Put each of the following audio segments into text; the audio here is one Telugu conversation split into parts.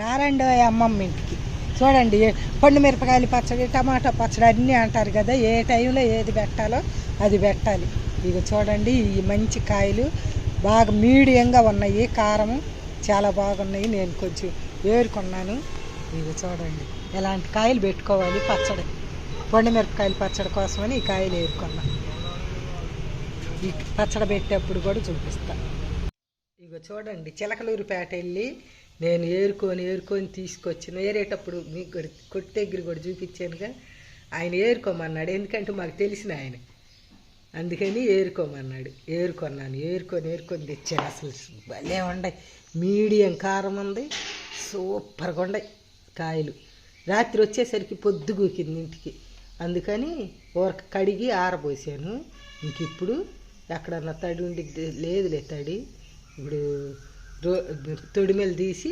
రారండి అమ్మమ్మ ఇంటికి. చూడండి పండు మిరపకాయలు పచ్చడి టమాటా పచ్చడి అన్నీ అంటారు కదా ఏ టైంలో ఏది పెట్టాలో అది పెట్టాలి. ఇక చూడండి ఈ మంచి కాయలు బాగా మీడియంగా ఉన్నాయి కారం చాలా బాగున్నాయి నేను కొంచెం ఏరుకున్నాను. ఇక చూడండి ఎలాంటి కాయలు పెట్టుకోవాలి పచ్చడి. పండు మిరపకాయలు పచ్చడి కోసమని ఈ కాయలు ఏరుకున్నాను ఈ పచ్చడి పెట్టేప్పుడు కూడా చూపిస్తా. ఇగో చూడండి చిలకలూరుపేట వెళ్ళి నేను ఏరుకొని ఏరుకొని తీసుకొచ్చిన ఏరేటప్పుడు మీకు కూడా కొట్టి దగ్గర కూడా చూపించానుగా. ఆయన ఏరుకోమన్నాడు. ఎందుకంటే మాకు తెలిసిన ఆయన. అందుకని ఏరుకోమన్నాడు. ఏరుకొన్నాను. ఏరుకొని ఏరుకొని తెచ్చాను. అసలు భలే ఉండయి మీడియం కారం ఉంది. సూపర్గా ఉండయి కాయలు. రాత్రి వచ్చేసరికి పొద్దుగూకింది ఇంటికి. అందుకని ఊరక కడిగి ఆరబోసాను. ఇంక ఇప్పుడు ఎక్కడన్నా తడి ఉండి లేదులే తడి. ఇప్పుడు రో తొడిమెలు తీసి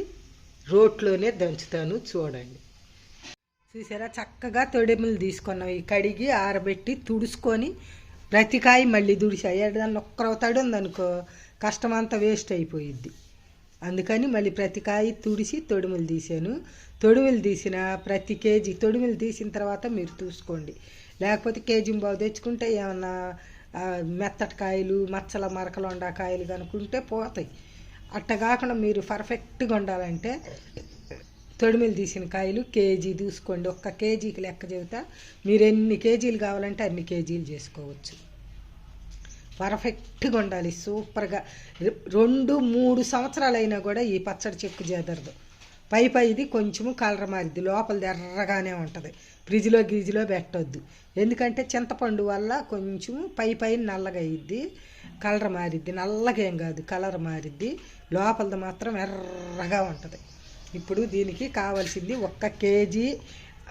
రోట్లోనే దంచుతాను చూడండి. చూసారా? చక్కగా తొడిమెలు తీసుకున్నాం కడిగి ఆరబెట్టి తుడుచుకొని ప్రతి కాయ మళ్ళీ తుడిచాయి. ఏడాది ఒక్కరవ తడి ఉందనుకో కష్టం అంతా వేస్ట్ అయిపోయిద్ది. అందుకని మళ్ళీ ప్రతి కాయ తుడిసి తొడిమెలు తీసాను. తొడిమెలు తీసిన ప్రతి కేజీ తొడుములు తీసిన తర్వాత మీరు చూసుకోండి లేకపోతే కేజీ బాగు తెచ్చుకుంటే ఏమన్నా మెత్తటి కాయలు మచ్చల మరకలు కాయలు కనుక్కుంటే పోతాయి. అట్ట కాకుండా మీరు పర్ఫెక్ట్గా ఉండాలంటే తొడిమిలు తీసిన కాయలు కేజీ తీసుకోండి. ఒక్క కేజీకి లెక్క చెబుతా మీరు ఎన్ని కేజీలు కావాలంటే అన్ని కేజీలు చేసుకోవచ్చు. పర్ఫెక్ట్గా ఉండాలి సూపర్గా. రెండు మూడు సంవత్సరాలు అయినా కూడా ఈ పచ్చడి చెక్కు చేదరదు. పై పైది కొంచెము కలర్ మారిద్ది లోపలిది ఎర్రగానే ఉంటుంది. ఫ్రిడ్జ్లో గిజ్లో పెట్టొద్దు. ఎందుకంటే చింతపండు వల్ల కొంచెం పై పై నల్లగా అయ్యిద్ది కలర్ మారిద్ది నల్లగా ఏం కాదు కలర్ మారిద్ది. లోపలది మాత్రం ఎర్రగా ఉంటుంది. ఇప్పుడు దీనికి కావాల్సింది ఒక్క కేజీ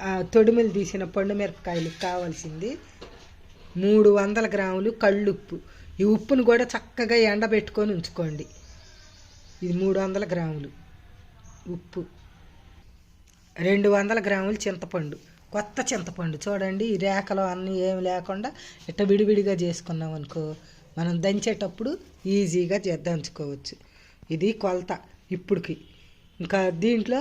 ఆ, తొడిమిలు తీసిన పండు మిరపకాయలకు కావాల్సింది. మూడు వందల గ్రాములు కళ్ళుప్పు. ఈ ఉప్పును కూడా చక్కగా ఎండబెట్టుకొని ఉంచుకోండి. ఇది మూడు వందల గ్రాములు ఉప్పు. రెండు వందల గ్రాములు చింతపండు. కొత్త చింతపండు. చూడండి ఈ రేఖలు అన్నీ ఏమి లేకుండా ఇట్ట విడివిడిగా చేసుకున్నాం అనుకో మనం దంచేటప్పుడు ఈజీగా దంచుకోవచ్చు ఇది కొలత ఇప్పుడుకి. ఇంకా దీంట్లో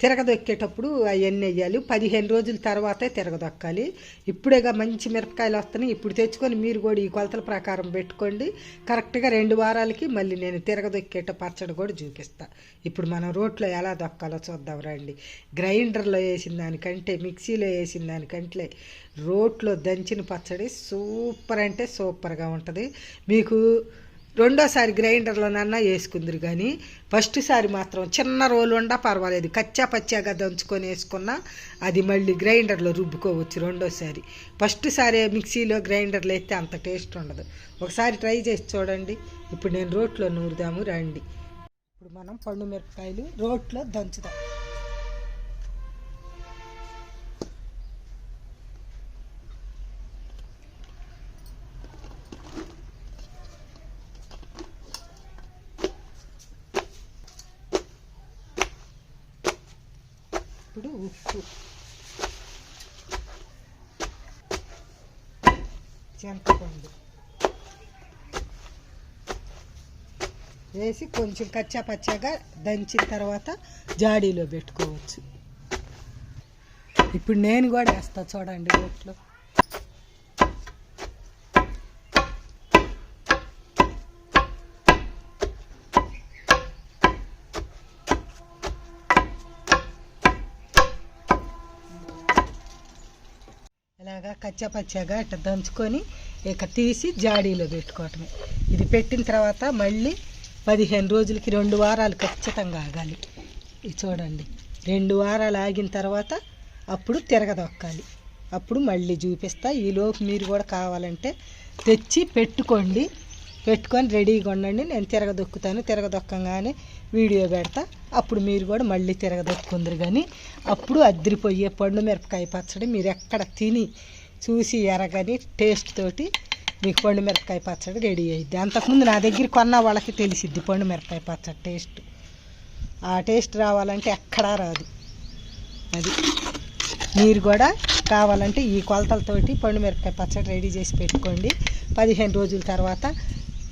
తిరగదొక్కేటప్పుడు అవన్నీ వేయాలి? పదిహేను రోజుల తర్వాతే తిరగదొక్కాలి. ఇప్పుడేగా మంచి మిరపకాయలు వస్తున్నాయి. ఇప్పుడు తెచ్చుకొని మీరు కూడా ఈ కొలతల ప్రకారం పెట్టుకోండి. కరెక్ట్గా రెండు వారాలకి మళ్ళీ నేను తిరగదొక్కేట పచ్చడి కూడా చూపిస్తా. ఇప్పుడు మనం రోట్లో ఎలా దొక్కాలో చూద్దాం రండి. గ్రైండర్లో వేసిన దానికంటే మిక్సీలో వేసిన దానికంటే రోట్లో దంచిన పచ్చడి సూపర్ అంటే సూపర్గా ఉంటుంది. మీకు రెండోసారి గ్రైండర్లోనన్నా వేసుకుందరు కానీ ఫస్ట్ సారి మాత్రం చిన్న రోలు ఉండా పర్వాలేదు. కచ్చా పచ్చాగా దంచుకొని వేసుకున్నా అది మళ్ళీ గ్రైండర్లో రుబ్బుకోవచ్చు రెండోసారి. ఫస్ట్ సారి మిక్సీలో గ్రైండర్లో వేస్తే అంత టేస్ట్ ఉండదు. ఒకసారి ట్రై చేసి చూడండి. ఇప్పుడు నేను రోట్లో నూరుదాము రండి. ఇప్పుడు మనం పండు మిరపకాయలు రోట్లో దంచుదాం. ఇప్పుడు ఉప్పు. చింతపండు. వేసి కొంచెం కచ్చా పచ్చాగా దంచిన తర్వాత జాడీలో పెట్టుకోవచ్చు. ఇప్పుడు నేను కూడా వేస్తా చూడండి రోట్లో ఇలాగా కచ్చా పచ్చాగా ఇట్లా దంచుకొని ఇక తీసి జాడీలో పెట్టుకోవటమే. ఇది పెట్టిన తర్వాత మళ్ళీ పదిహేను రోజులకి రెండు వారాలు ఖచ్చితంగా ఆగాలి. ఇది చూడండి రెండు వారాలు ఆగిన తర్వాత అప్పుడు తిరగదొక్కాలి. అప్పుడు మళ్ళీ చూపిస్తా. ఈలోపు మీరు కూడా కావాలంటే తెచ్చి పెట్టుకోండి. పెట్టుకొని రెడీగా ఉండండి. నేను తిరగదొక్కుతాను. తిరగదొక్కగానే వీడియో పెడతా. అప్పుడు మీరు కూడా మళ్ళీ తిరగదొక్కుందరు కానీ అప్పుడు అద్దరిపోయే పండు మిరపకాయ పచ్చడి మీరు ఎక్కడ తిని చూసి ఎరగని టేస్ట్ తోటి మీకు పండు మిరపకాయ పచ్చడి రెడీ అయ్యిద్ది అంతకుముందు నా దగ్గర కొన్న వాళ్ళకి తెలిసిద్ది పండు మిరపకాయ పచ్చడి టేస్ట్ ఆ టేస్ట్ రావాలంటే ఎక్కడా రాదు. అది. మీరు కూడా కావాలంటే ఈ కొలతలతోటి పండు మిరపకాయ పచ్చడి రెడీ చేసి పెట్టుకోండి. పదిహేను రోజుల తర్వాత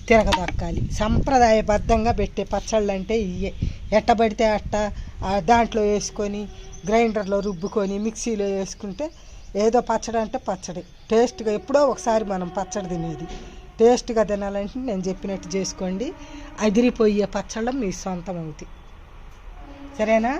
తిరగదక్కాలి. సంప్రదాయబద్ధంగా పెట్టే పచ్చళ్ళు అంటే ఇవే ఎట్టబడితే అట్ట ఆ దాంట్లో వేసుకొని గ్రైండర్లో రుబ్బుకొని మిక్సీలో వేసుకుంటే ఏదో పచ్చడి అంటే పచ్చడి. టేస్ట్గా ఎప్పుడో ఒకసారి మనం పచ్చడి తినేది. టేస్ట్గా తినాలంటే నేను చెప్పినట్టు చేసుకోండి. అదిరిపోయే పచ్చళ్ళం మీ సొంతం అవుతాయి సరేనా?